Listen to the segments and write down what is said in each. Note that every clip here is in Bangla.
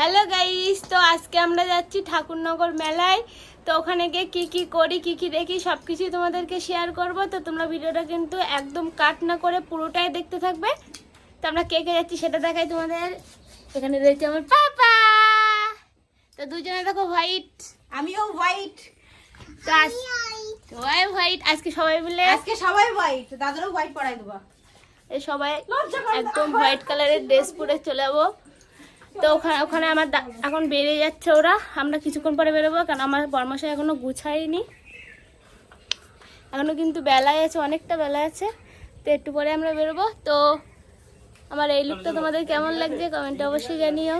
হ্যালো গাইস তো আজকে আমরা যাচ্ছি ঠাকুরনগর মেলায়। তো ওখানে গিয়ে কি কি করি কি কি দেখি সব কিছুই তোমাদেরকে শেয়ার করব। তো তোমরা ভিডিওটা কিন্তু একদম কাট না করে পুরোটাই দেখতে থাকবে। তো আমরা কে কে যাচ্ছি সেটা দেখাই তোমাদের। এখানে রয়েছে আমার পাপা। তো দুজনে দেখো হোয়াইট আমিও হোয়াইট তো সবাই হোয়াইট আজকে সবাই মিলে আজকে সবাই হোয়াইট দাদারও হোয়াইট পরাই দেবো। সবাই। একদম হোয়াইট কালারের ড্রেস পরে চলে যাব। তো ওখানে ওখানে আমার এখন বেরিয়ে যাচ্ছে ওরা। আমরা কিছুক্ষণ পরে বেরোবো, কারণ আমার বর্মশাই এখনও গুছাইনি এখনও কিন্তু বেলায় আছে, অনেকটা বেলা আছে। তো একটু পরে আমরা বেরোবো। তো আমার এই লুকটা তোমাদের কেমন লাগছে কমেন্টে অবশ্যই জানিও।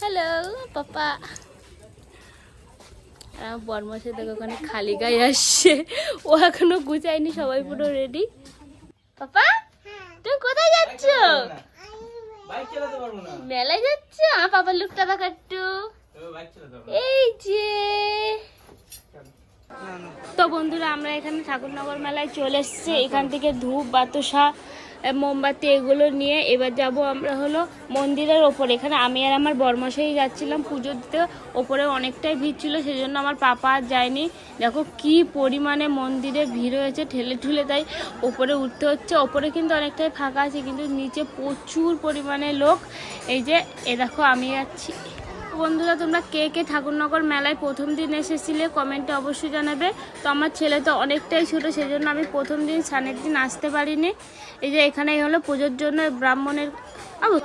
Hello papa. আমার বর্মশাই দেখো ওখানে খালি গায়ে আসছে। ও এখনও গুছায়নি, সবাই পুরো রেডি পাপা, তুমি কোথায় যাচ্ছ বাইক চালাতে পারব না মেলায় যাচ্ছ? আমার পাপার লুকটা দেখা একটু। এই যে। তো বন্ধুরা আমরা এখানে ঠাকুরনগর মেলায় চলে এসছে। এখান থেকে ধূপ বাতুসা মোমবাতি এগুলো নিয়ে এবার যাব আমরা হলো মন্দিরের ওপরে। এখানে আমি আর আমার বর্মশাই যাচ্ছিলাম পুজো দিতে, ওপরে অনেকটাই ভিড় ছিল সেই জন্য আমার পাপা আর যায়নি। দেখো কি পরিমাণে মন্দিরে ভিড় হয়েছে, ঠেলে ঠুলে তাই ওপরে উঠতে হচ্ছে। ওপরে কিন্তু অনেকটাই ফাঁকা আছে, কিন্তু নিচে প্রচুর পরিমাণে লোক। এই যে, এ দেখো আমি যাচ্ছি। বন্ধুরা, তোমরা কে কে ঠাকুরনগর মেলায় প্রথম দিন এসেছিলে কমেন্টে অবশ্যই জানাবে। তো আমার ছেলে তো অনেকটাই ছোটো সেই জন্য আমি প্রথম দিন সানের দিন আসতে পারিনি। এই যে এখানেই হলো পুজোর জন্য ব্রাহ্মণের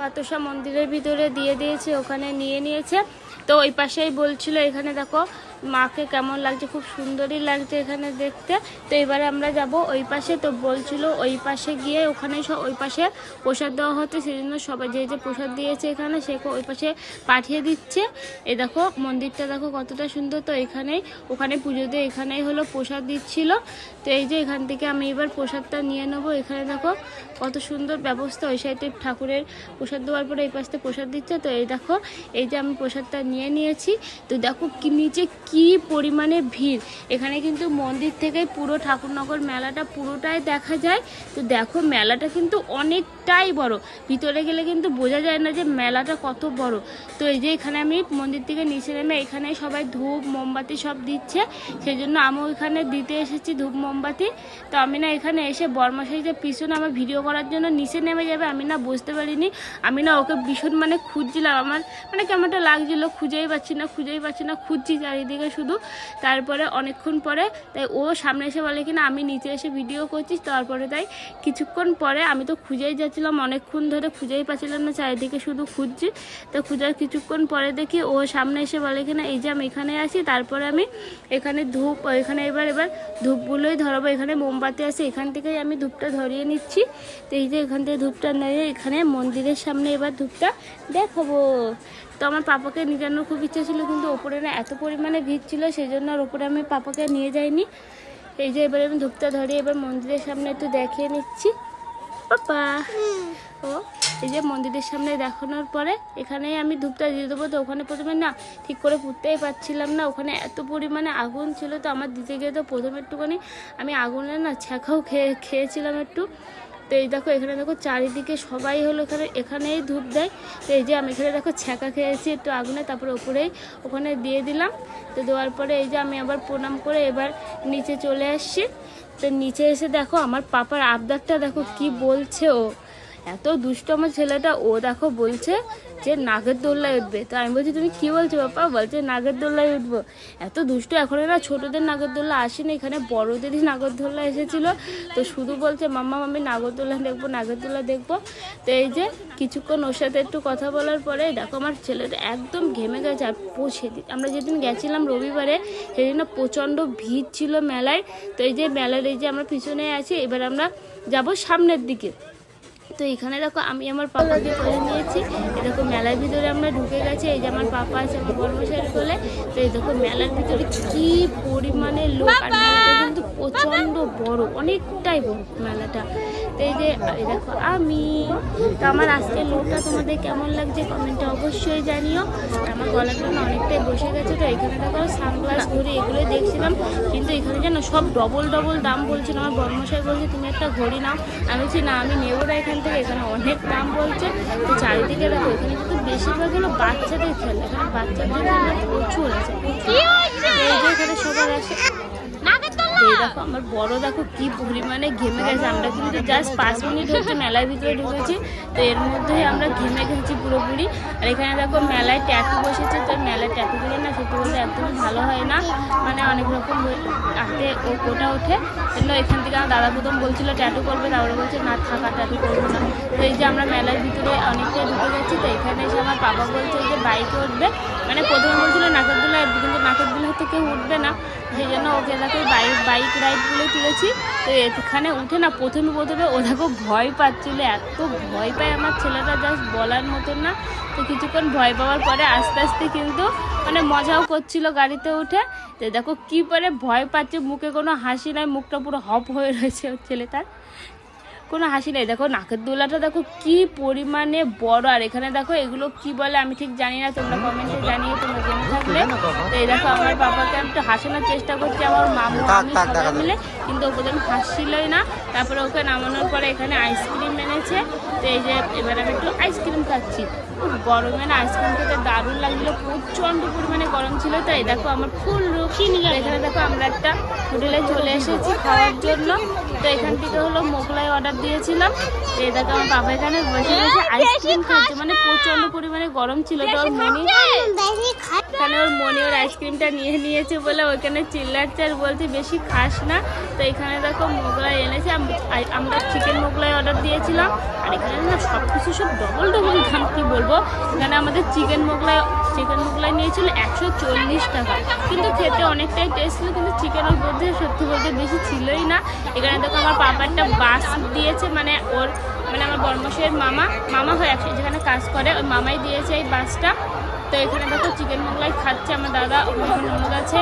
বাতসা মন্দিরের ভিতরে দিয়ে দিয়েছে, ওখানে নিয়ে নিয়েছে। তো ওই পাশেই বলছিল, এখানে দেখো মাকে কেমন লাগছে, খুব সুন্দরই লাগছে এখানে দেখতে। তো এবারে আমরা যাব ওই পাশে, তো বলছিল ওই পাশে গিয়ে ওখানে ওই পাশে প্রসাদ দেওয়া হচ্ছে সেই জন্য সবাই যে যে প্রসাদ দিয়েছে এখানে, সে ওই পাশে পাঠিয়ে দিচ্ছে। এই দেখো, মন্দিরটা দেখো কতটা সুন্দর, তো এখানেই, ওখানে পুজো দিয়ে এখানেই হলো প্রসাদ দিচ্ছিল। তো এই যে এখান থেকে আমি এবার প্রসাদটা নিয়ে নেব। এখানে দেখো কত সুন্দর ব্যবস্থা, ওই সাইডে ঠাকুরের প্রসাদ দেওয়ার পরে এই পাশে প্রসাদ দিচ্ছে। তো এই দেখো, এই যে আমি প্রসাদটা নিয়ে নিয়েছি। তো দেখো কি নিচে কি পরিমাণে ভিড়। এখানে কিন্তু মন্দির থেকে পুরো ঠাকুরনগর মেলাটা পুরোটাই দেখা যায়। তো দেখো, মেলাটা কিন্তু অনেকটাই বড়। ভিতরে গেলে কিন্তু বোঝা যায় না যে মেলাটা কত বড়। তো এই যে এখানে আমি মন্দির থেকে নিচে নেমে এখানে সবাই ধূপ, মোমবাতি সব দিচ্ছে। সেই জন্য আমিও এখানে দিতে এসেছি ধূপ, মোমবাতি। তো আমি না এখানে এসে বর্মাশাই যে পিছনে আমার ভিডিও করার জন্য নিচে নেমে যাবে, আমি না বুঝতে পারিনি। আমি না ওকে ভীষণ মানে খুঁজছিলাম। আমার মানে কেমনটা লাগছিল, খুঁজেই পাচ্ছি না, খুঁজেই পাচ্ছি না, খুঁজছি চারিদিকে শুধু। তারপরে অনেকক্ষণ পরে তাই ও সামনে এসে বলে কিনা, আমি নিচে এসে ভিডিও করছি, তারপরে তাই কিছুক্ষণ পরে আমি তো খুঁজেই যাচ্ছিলাম অনেকক্ষণ ধরে খুঁজেই পাচ্ছিলাম না চারিদিকে শুধু খুঁজছি। তো খুঁজার কিছুক্ষণ পরে দেখি ও সামনে এসে বলে কিনা, এই যে আমি এখানে আছি, তারপরে আমি এখানে ধূপ, এখানে এবার এবার ধূপগুলোই ধরাবো, এখানে মোমবাতি আছে, এখান থেকেই আমি ধূপটা ধরিয়ে নিচ্ছি। তো এই যে এখান থেকে ধূপটা নিয়ে এখানে মন্দিরের সামনে এবার ধূপটা দেখাবো। তো আমার পাপাকে নিয়ে যাওয়ার খুব ইচ্ছা ছিল, কিন্তু ওপরে না এত পরিমাণে ভিড় ছিল সেই জন্য আর ওপরে আমি পাপাকে নিয়ে যাইনি। এই যে এবারে আমি ধূপটা ধরিয়ে এবার মন্দিরের সামনে একটু দেখিয়ে নিচ্ছি। পাপা। ও এই যে মন্দিরের সামনে দেখানোর পরে এখানেই আমি ধূপটা দিয়ে দেবো। তো ওখানে প্রথমে না ঠিক করে পুঁততেই পারছিলাম না। ওখানে এত পরিমাণে আগুন ছিল তো আমার দিতে গিয়ে তো প্রথমে একটুখানি আমি আগুনে না ছ্যাঁকাও খেয়ে খেয়েছিলাম একটু। তো এই দেখো এখানে দেখো চারিদিকে সবাই হলো এখানে এখানেই ধূপ দেয়। তো এই যে আমি এখানে দেখো ছ্যাঁকা খেয়েছি একটু আগুনে তারপরে ওপরেই ওখানে দিয়ে দিলাম। তো দেওয়ার পরে এই যে আমি আবার প্রণাম করে এবার নিচে চলে আসছি। তো নিচে এসে দেখো আমার পাপার আবদারটা দেখো কি বলছে ও। এত দুষ্ট আমার ছেলেটা, ও দেখো বলছে যে নাগের দোল্লায় উঠবে। তো আমি বলছি, তুমি কি বলছো বাবা বলছে, নাগের দোল্লায় উঠবো। এত দুষ্ট, এখন না ছোটদের নাগরদোল্লা আসেনি, এখানে বড়দেরই নাগরদোল্লা এসেছিল। তো শুধু বলছে, মাম্মা, আমি নাগরদোল্লা দেখব নাগরদোল্লা দেখব। তো এই যে কিছুক্ষণ ওর সাথে একটু কথা বলার পরে দেখো আমার ছেলেটা একদম ঘেমে গেছে। আর পৌঁছে দিন আমরা যেদিন গেছিলাম রবিবারে, সেদিন না প্রচণ্ড ভিড় ছিল মেলায়। তো এই যে মেলার এই যে আমরা পিছনে আছি, এবার আমরা যাব সামনের দিকে। তো এখানে দেখো আমি আমার পাপাকে করে নিয়েছি। দেখো মেলার ভিতরে আমরা ঢুকে গেছি। এই যে আমার পাপা আছে আমার কর্মচারী বলে তো এই দেখো মেলার ভিতরে কি পরিমাণে লোক। আর প্রচণ্ড বড় অনেকটাই বড় মেলাটা। তো এই যে দেখো আমি তো আমার আজকের লোকটা তোমাদের কেমন লাগছে কমেন্টে অবশ্যই জানিও। আমার গলাটা না অনেকটাই বসে গেছে তো এখানে দেখো সানগ্লাস ঘড়ি এগুলোই দেখছিলাম কিন্তু এখানে যেন সব ডবল ডবল দাম বলছিল। আমার বর্মশাই বলছে তুমি একটা ঘড়ি নাও। আমি বলছি না আমি নেব না এখান থেকে এখানে অনেক দাম বলছে। তো চারিদিকে দেখো এখানে কিন্তু বেশিরভাগ হলো বাচ্চাদের খেলে এখানে বাচ্চাদের প্রচুর আছে। প্রচুর। এখানে সবার আসে। দেখো, আমার বড় দেখো কি পরিমাণে ঘেমে গেছে। আমরা কিন্তু জাস্ট পাঁচ মিনিট হচ্ছে মেলার ভিতরে ঢুকেছি, তো এর মধ্যেই আমরা ঘেমে গেছি পুরোপুরি। আর এখানে দেখো মেলায় ট্যাটু বসেছে, তো মেলায় ট্যাটু দিলে না সত্যি বলতে একদমই ভালো হয় না। মানে অনেক রকম হাতে ও কোটা ওঠে। জন্য এখান থেকে আমার দাদা প্রথম বলছিল ট্যাটু করবে। তারপরে বলছে, না, থাকা ট্যাটু করব না। তো এই যে আমরা মেলার ভিতরে অনেকটাই ঢুকে গেছি, তো এখানে এসে আমার বাবা বলছে যে বাইকে উঠবে। মানে প্রথমে বলছিল নাকরদোলা কিন্তু নাকরদোলা তো কেউ উঠবে না। সেই জন্য ওকে দেখো বাইক বাইক রাইডগুলো তুলেছি। তো এখানে উঠে না প্রথমে প্রথমে ও দেখো ভয় পাচ্ছিল, এত ভয় পায় আমার ছেলেটা জাস্ট বলার মতন না। তো কিছুক্ষণ ভয় পাওয়ার পরে আস্তে আস্তে কিন্তু মানে মজাও করছিল গাড়িতে উঠে। তো দেখো কি করে ভয় পাচ্ছে, মুখে কোনো হাসি নাই, মুখটা পুরো হপ হয়ে রয়েছে ছেলেটার। কোনো হাসি নেই। দেখো নাকের দোলাটা দেখো কি পরিমাণে বড়। আর এখানে দেখো এগুলো কি বলে আমি ঠিক জানি না। তোমরা কমেন্টে জানিয়ে তোমরা জেনে থাকলে। তো এই দেখো আমার বাবাকে আমি একটু হাসানোর চেষ্টা করছি। আমার মামু আমি সবাই মিলে। কিন্তু ও প্রথমে হাসছিলই না। তারপরে ওকে নামানোর পরে এখানে আইসক্রিম এনেছে। তো এই যে এবার আমি একটু আইসক্রিম খাচ্ছি। গরমে না আইসক্রিম খেতে দারুণ লাগছিল প্রচণ্ড পরিমাণে গরম ছিল। তো এই দেখো আমার ফুল রুটি নিয়ে এখানে দেখো আমরা একটা হোটেলে চলে এসেছি খাওয়ার জন্য। তো এখান থেকে হলো মোগলাই অর্ডার দিয়েছিলাম। এই দেখো আমার বাবা এখানে বসে বসে আইসক্রিম খাচ্ছে। মানে প্রচণ্ড পরিমাণে গরম ছিল তো ওর মনি। এখানে ওর মনি ওর আইসক্রিমটা নিয়ে নিয়েছে বলে ওইখানে চিল্লাচ্ছে আর বলছে বেশি খাস না। তো এখানে দেখো মোগলাই এনেছে। আম- আমরা চিকেন মোগলাই অর্ডার দিয়েছিলাম। আর এখানে না সব কিছু সব ডবল ডবল দাম কি বলব? এখানে আমাদের চিকেন মোগলাই চিকেন মোগলাই নিয়েছিল একশো চল্লিশ টাকা। কিন্তু খেতে অনেকটাই টেস্ট ছিল, কিন্তু চিকেনের মধ্যে সত্যি বলতে বেশি ছিলই না। এখানে দেখো আমার পাপারটা বাস দিয়েছে মানে ওর মানে আমার বর্মশের মামা। মামা হয় যেখানে কাজ করে ওই মামাই দিয়েছে এই বাসটা। তো এখানে দেখো চিকেন মোগলাই খাচ্ছে, আমার দাদা ওখানে ননদ আছে।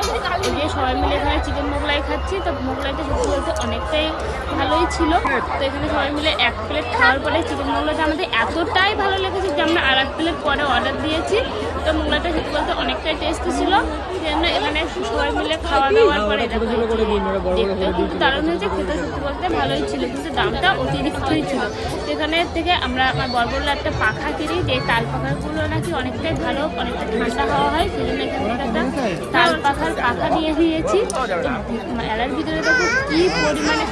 যে সবাই মিলে এখানে চিকেন মোগলাই খাচ্ছি। তো মোগলাইটা সত্যি বলতে অনেকটাই ভালোই ছিল। তো এখানে সবাই মিলে এক প্লেট খাওয়ার পরে চিকেন মোগলাইটা আমাদের এতটাই ভালো লেগেছে যে আমরা আর এক প্লেট পরে অর্ডার দিয়েছি। তো মোগলাইটা সত্যি বলতে অনেকটাই টেস্টি ছিল। সেই জন্য এখানে সবাই মিলে খাওয়া দাওয়ার পরে দেখো এই যে দেখতেও কিন্তু দারুণ হয়েছে, খেতে সত্যি বলতে ভালোই ছিল, কিন্তু দামটা অতিরিক্তই ছিল। সেখানে থেকে আমরা, আমার বড় একটা পাখা কিনি, যে তাল পাখাগুলো নাকি অনেকটাই ভালো অনেকটা ঠান্ডা হয় সেই জন্য এখান একটা তাল পাখার পাখা নিয়ে ভিতরে দেখো পরিমাণে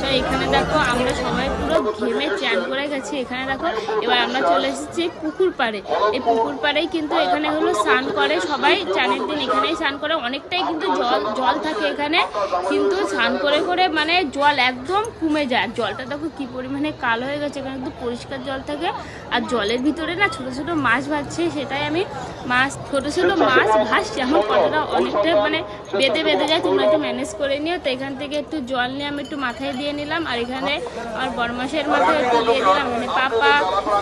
তো এখানে দেখো আমরা সবাই পুরো ঘেমে করে গেছি। এখানে দেখো, এবার আমরা চলে এসেছি পুকুর পাড়ে। এই পুকুর কিন্তু হলো স্নান করে সবাই। চানের দিন এখানেই স্নান করে, অনেকটাই কিন্তু জল জল থাকে এখানে। কিন্তু স্নান করে করে মানে জল একদম কমে যায়। জলটা দেখো কি পরিমাণে কালো হয়ে গেছে, এখানে একটু পরিষ্কার জল থাকে। আর জলের ভিতরে না ছোট ছোট মাছ ভাসছে সেটাই আমি মাছ ছোটো ছোট মাছ ভাসছে। আমার কতটা অনেকটা মানে বেঁধে বেঁধে যায় তোমরা একটু ম্যানেজ করে নিও। তো এখান থেকে একটু জল নিয়ে আমি একটু মাথায় দিয়ে নিলাম আর এখানে আমার বরমাসের মাথায় একটু দিয়ে দিলাম। মানে পাপা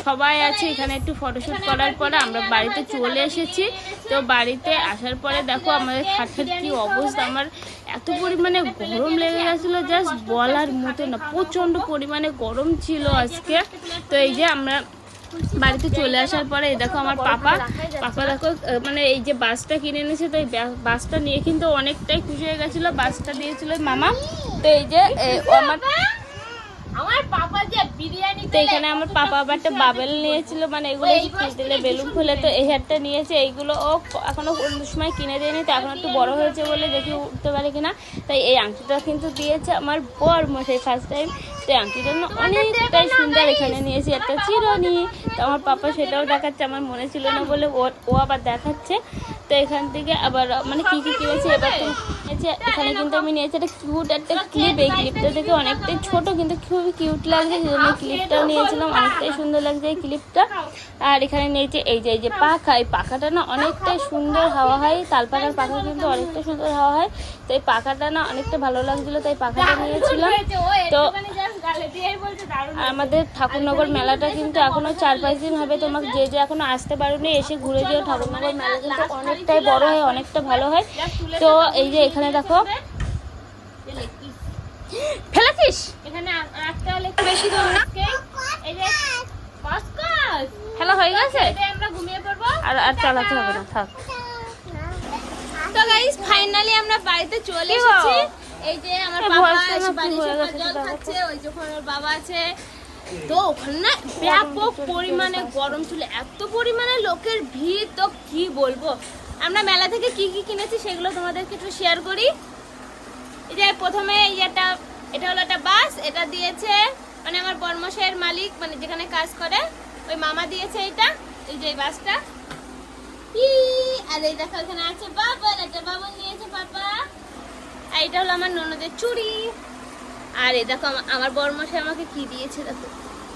সবাই আছে এখানে একটু ফটোশ্যুট করার পরে আমরা বাড়িতে চলে এসেছি। তো বাড়িতে আসার পরে দেখো আমাদের খাটের কি অবস্থা আমার এত পরিমাণে গরম লেগে গেছিল জাস্ট বলার মতো না প্রচণ্ড পরিমাণে গরম ছিল আজকে। তো এই যে আমরা বাড়িতে চলে আসার পরে দেখো আমার পাপা। পাপা দেখো মানে এই যে বাসটা কিনে এনেছে, তো এই বাসটা নিয়ে কিন্তু অনেকটাই খুশি হয়ে গেছিল, বাসটা দিয়েছিল মামা। তো এই যে আমার আমার পাপা যে বিরিয়ানি তো এখানে আমার পাপা আবার একটা বাবেল নিয়েছিল মানে এগুলো দিলে বেলুন ফুলে তো এই হারটা নিয়েছে এইগুলো ও এখনও কোন সময় কিনে দেয়নি তো এখন একটু বড় হয়েছে বলে দেখি উঠতে পারে কিনা। তাই এই আংটিটা কিন্তু দিয়েছে আমার বর মশাই ফার্স্ট টাইম তো এই আংটিটা না অনেকটাই সুন্দর এখানে নিয়েছি একটা চিরনি। তো আমার পাপা সেটাও দেখাচ্ছে আমার মনে ছিল না বলে ও ও আবার দেখাচ্ছে। তো এখান থেকে আবার মানে কি কি কিনেছি এবার তো এখানে কিন্তু আমি নিয়েছি একটা কিউট একটা ক্লিপ এই ক্লিপটা দেখে অনেকটাই ছোট, কিন্তু খুবই কিউট লাগছে। সেই জন্য ক্লিপটাও নিয়েছিলাম, অনেকটাই সুন্দর লাগছে এই ক্লিপটা আর এখানে নিয়েছি এই যে এই যে পাখা, এই পাখাটা না অনেকটাই সুন্দর হাওয়া হয়। তাল পাখার পাখা কিন্তু অনেকটা সুন্দর হাওয়া হয়। তো এই পাখাটা না অনেকটা ভালো লাগছিল, তাই পাখাটা নিয়েছিলাম। তো আমাদের ঠাকুরনগর মেলাটা কিন্তু এখনও চার পাঁচ দিন হবে। তোমাকে যে যে এখনও আসতে পারোনি, এসে ঘুরে যেও। ঠাকুরনগর মেলা কিন্তু অনেকটাই বড় হয় অনেকটা ভালো হয়। তো এই যে এখানে দেখো। ফেলেছিস? এখানে একটু বেশি এই যে খেলা হয়ে গেছে? আমরা ঘুমিয়ে পড়ব। আর আর চালাতে হবে না থাক। তো গাইস ফাইনালি আমরা বাড়িতে চলে এসেছি। এই যে আমার বাবা জল খাচ্ছে। ওই ওর আছে। তো ওখানে না ব্যাপক পরিমাণে গরম ছিল এত পরিমাণে লোকের ভিড় তো কি বলব? আমরা মেলা থেকে কি কি কিনেছি সেগুলো তোমাদেরকে একটু শেয়ার করি। এই যে প্রথমে একটা এটা হলো একটা বাস, এটা দিয়েছে মানে আমার বর্মশাইয়ের মালিক মানে যেখানে কাজ করে। ওই মামা দিয়েছে এটা, এই যে বাসটা। আর এই দেখো এখানে আছে বাবন একটা বাবন নিয়েছে বাবা আর এটা হলো আমার ননদের চুড়ি। আর এই দেখো আমা- আমার বর্মশাই আমাকে কি দিয়েছে দেখো।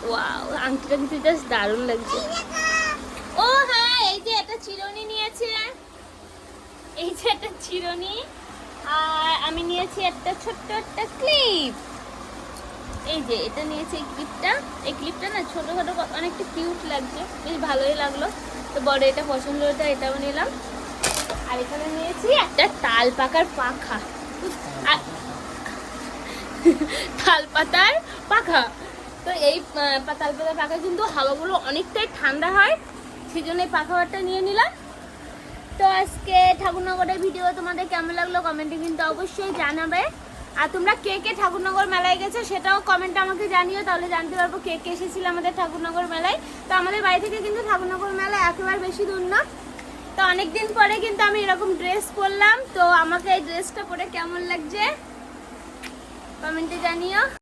ওয়াও, আংটিটা কিন্তু জাস্ট দারুণ লাগছে। ও হ্যাঁ এই যে একটা চিরুনি নিয়েছে। এই যে একটা চিরুনি, আর আমি নিয়েছি একটা ছোট্ট একটা ক্লিপ। এই যে, এটা নিয়েছি এই ক্লিপটা। এই ক্লিপটা না ছোট ছোট অনেকটা কিউট লাগছে, বেশ ভালোই লাগল। তো বড় এটা পছন্দ হতো এটাও নিলাম। আর এখানে নিয়েছি একটা তাল পাকার পাখা। তাল পাতার পাখা। তো এই তাল পাতার পাখা কিন্তু হাওয়াগুলো অনেকটাই ঠান্ডা হয় সেই জন্য এই পাখাটা নিয়ে নিলাম। তো আজকে ঠাকুরনগরের ভিডিও তোমাদের কেমন লাগল কমেন্টে কিন্তু অবশ্যই জানাবে। আর তোমরা কে কে ঠাকুরনগর মেলায় গেছো সেটাও কমেন্টে আমাকে জানিও, তাহলে জানতে পারব কে কে এসেছিল আমাদের ঠাকুরনগর মেলায়। তো আমাদের বাড়ি থেকে কিন্তু ঠাকুরনগর মেলা একেবারে বেশি দূর না। তো অনেকদিন পরে কিন্তু আমি এরকম ড্রেস পরলাম, তো আমাকে এই ড্রেসটা পরে কেমন লাগছে? কমেন্টে জানিও।